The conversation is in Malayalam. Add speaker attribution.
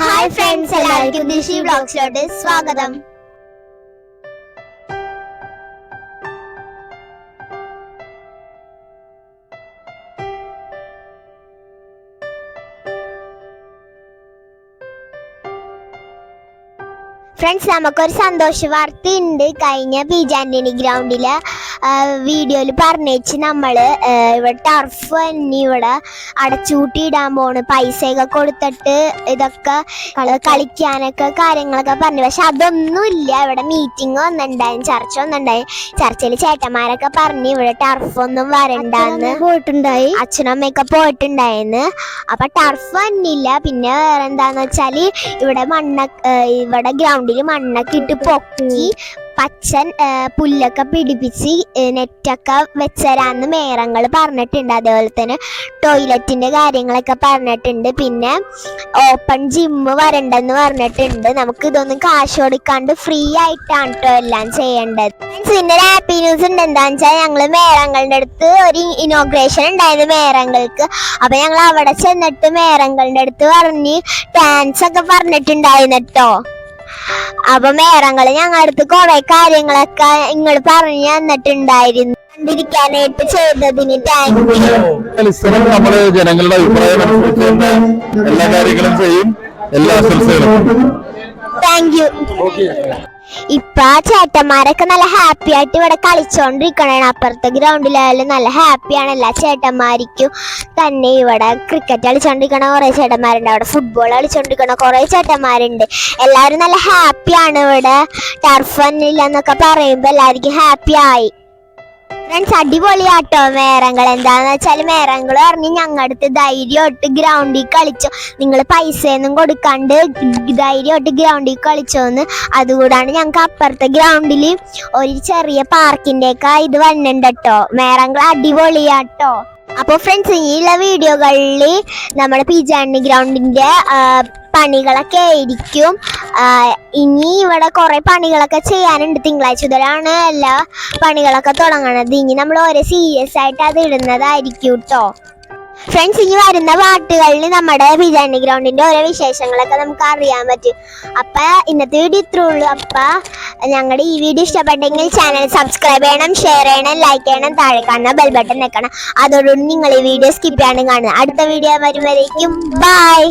Speaker 1: ഹായ് ഫ്രണ്ട്സ് എല്ലാവർക്കും ദിഷി ബ്ലോഗ്സിലോട്ട് സ്വാഗതം. ഫ്രണ്ട്സ് നമുക്കൊരു സന്തോഷ വാർത്ത ഉണ്ട്. കഴിഞ്ഞ ജി ഗ്രൗണ്ടിൽ വീഡിയോയിൽ പറഞ്ഞേച്ച് നമ്മൾ ഇവിടെ ടർഫ് തന്നെ ഇവിടെ അടച്ചുകൂട്ടി ഇടാൻ പോണ്. പൈസയൊക്കെ കൊടുത്തിട്ട് ഇതൊക്കെ കളിക്കാനൊക്കെ കാര്യങ്ങളൊക്കെ പറഞ്ഞു. പക്ഷെ അതൊന്നുമില്ല. ഇവിടെ മീറ്റിംഗ് ഒന്നുണ്ടായി ചർച്ച ഒന്നുണ്ടായി ചർച്ചയിൽ ചേട്ടന്മാരൊക്കെ പറഞ്ഞു ഇവിടെ ടർഫ് ഒന്നും വരണ്ടെന്ന്
Speaker 2: പോയിട്ടുണ്ടായി.
Speaker 1: അച്ഛനും അമ്മയൊക്കെ പോയിട്ടുണ്ടായിരുന്നു അപ്പൊ ടർഫ് വന്നില്ല. പിന്നെ വേറെ എന്താന്ന് വെച്ചാൽ ഇവിടെ മണ്ണ ഇവിടെ ഇവിടെ ഗ്രൗണ്ടിൽ മണ്ണൊക്കെ ഇട്ട് പൊക്കി പച്ചൻ പുല്ലൊക്കെ പിടിപ്പിച്ച് നെറ്റൊക്കെ വെച്ചരാന്ന് മേറങ്ങൾ പറഞ്ഞിട്ടുണ്ട്. അതേപോലെ തന്നെ ടോയ്ലറ്റിന്റെ കാര്യങ്ങളൊക്കെ പറഞ്ഞിട്ടുണ്ട്. പിന്നെ ഓപ്പൺ ജിമ്മ് വരണ്ടെന്ന് പറഞ്ഞിട്ടുണ്ട്. നമുക്ക് ഇതൊന്നും കാശ് കൊടുക്കാണ്ട് ഫ്രീ ആയിട്ടാണ് കേട്ടോ എല്ലാം ചെയ്യേണ്ടത്. പിന്നെ ഒരു ഹാപ്പി ന്യൂസ് ഉണ്ട്. എന്താന്ന് വെച്ചാൽ ഞങ്ങൾ മേറങ്ങളുടെ അടുത്ത് ഒരു ഇനോഗ്രേഷൻ ഉണ്ടായത് മേറങ്ങൾക്ക്. അപ്പൊ ഞങ്ങൾ അവിടെ ചെന്നിട്ട് മേറങ്ങളുടെ അടുത്ത് പറഞ്ഞ് ഡാൻസ് ഒക്കെ പറഞ്ഞിട്ടുണ്ടായിരുന്നു കേട്ടോ അപ്പൊ മേറങ്ങൾ ഞങ്ങളുടെ അടുത്ത് കുറെ കാര്യങ്ങളൊക്കെ നിങ്ങൾ പറഞ്ഞു തന്നിട്ടുണ്ടായിരുന്നു. ചെയ്തതിന്
Speaker 3: നമ്മൾ ജനങ്ങളുടെ അഭിപ്രായം എല്ലാ കാര്യങ്ങളും ചെയ്യും. എല്ലാ ആശംസകളും.
Speaker 1: താങ്ക് യു ഇപ്പൊ ആ ചേട്ടന്മാരൊക്കെ നല്ല ഹാപ്പി ആയിട്ട് ഇവിടെ കളിച്ചോണ്ടിരിക്കണേ അപ്പുറത്തെ ഗ്രൗണ്ടിലായാലും നല്ല ഹാപ്പിയാണ് എല്ലാ ചേട്ടന്മാർക്കും തന്നെ ഇവിടെ ക്രിക്കറ്റ് കളിച്ചോണ്ടിരിക്കണ കുറെ ചേട്ടന്മാരുണ്ട്. അവിടെ ഫുട്ബോൾ കളിച്ചോണ്ടിരിക്കണ കുറെ ചേട്ടന്മാരുണ്ട്. എല്ലാവരും നല്ല ഹാപ്പിയാണ് ഇവിടെ. ടർഫ് ഇല്ല എന്നൊക്കെ പറയുമ്പോ എല്ലാവർക്കും ഹാപ്പി ആയി. ഫ്രണ്ട്സ് അടിപൊളിയാട്ടോ. മേരങ്ങൾ എന്താന്ന് വെച്ചാൽ മേരങ്ങൾ പറഞ്ഞ് ഞങ്ങളുടെ അടുത്ത് ധൈര്യമായിട്ട് ഗ്രൗണ്ടിൽ കളിച്ചോ. നിങ്ങൾ പൈസയൊന്നും കൊടുക്കാണ്ട് ധൈര്യമായിട്ട് ഗ്രൗണ്ടിൽ കളിച്ചോന്ന്. അതുകൂടാണ് ഞങ്ങൾക്ക് അപ്പുറത്തെ ഗ്രൗണ്ടിൽ ഒരു ചെറിയ പാർക്കിന്റെയൊക്കെ ഇത് വന്നിട്ടുണ്ട് കേട്ടോ മേറങ്ങൾ അടിപൊളിയാട്ടോ. അപ്പോൾ ഫ്രണ്ട്സ് ഇനിയുള്ള വീഡിയോകളിൽ നമ്മുടെ പിജാണി ഗ്രൗണ്ടിന്റെ പണികളൊക്കെ ആയിരിക്കും. ഇനി ഇവിടെ കുറേ പണികളൊക്കെ ചെയ്യാനുണ്ട്. തിങ്കളാഴ്ച മുതലാണ് എല്ലാ പണികളൊക്കെ തുടങ്ങണത്. ഇനി നമ്മൾ ഓരോ സീരിയസ് ആയിട്ട് അത് ഇടുന്നതായിരിക്കും കേട്ടോ ഫ്രണ്ട്സ് ഇനി വരുന്ന പാട്ടുകളിൽ നമ്മുടെ ബിജാനി ഗ്രൗണ്ടിന്റെ ഓരോ വിശേഷങ്ങളൊക്കെ നമുക്ക് അറിയാൻ പറ്റും. അപ്പൊ ഇന്നത്തെ വീഡിയോ ഇത്രേ ഉള്ളൂ. അപ്പ ഞങ്ങളുടെ ഈ വീഡിയോ ഇഷ്ടപ്പെട്ടെങ്കിൽ ചാനൽ സബ്സ്ക്രൈബ് ചെയ്യണം ഷെയർ ചെയ്യണം ലൈക്ക് ചെയ്യണം താഴെ കാണുന്ന ബെൽ ബട്ടൺ വെക്കണം. അതോടുകൂടി നിങ്ങൾ ഈ വീഡിയോ സ്കിപ്പ് ചെയ്യാനും കാണുക. അടുത്ത വീഡിയോ വരുമ്പോഴേക്കും ബൈ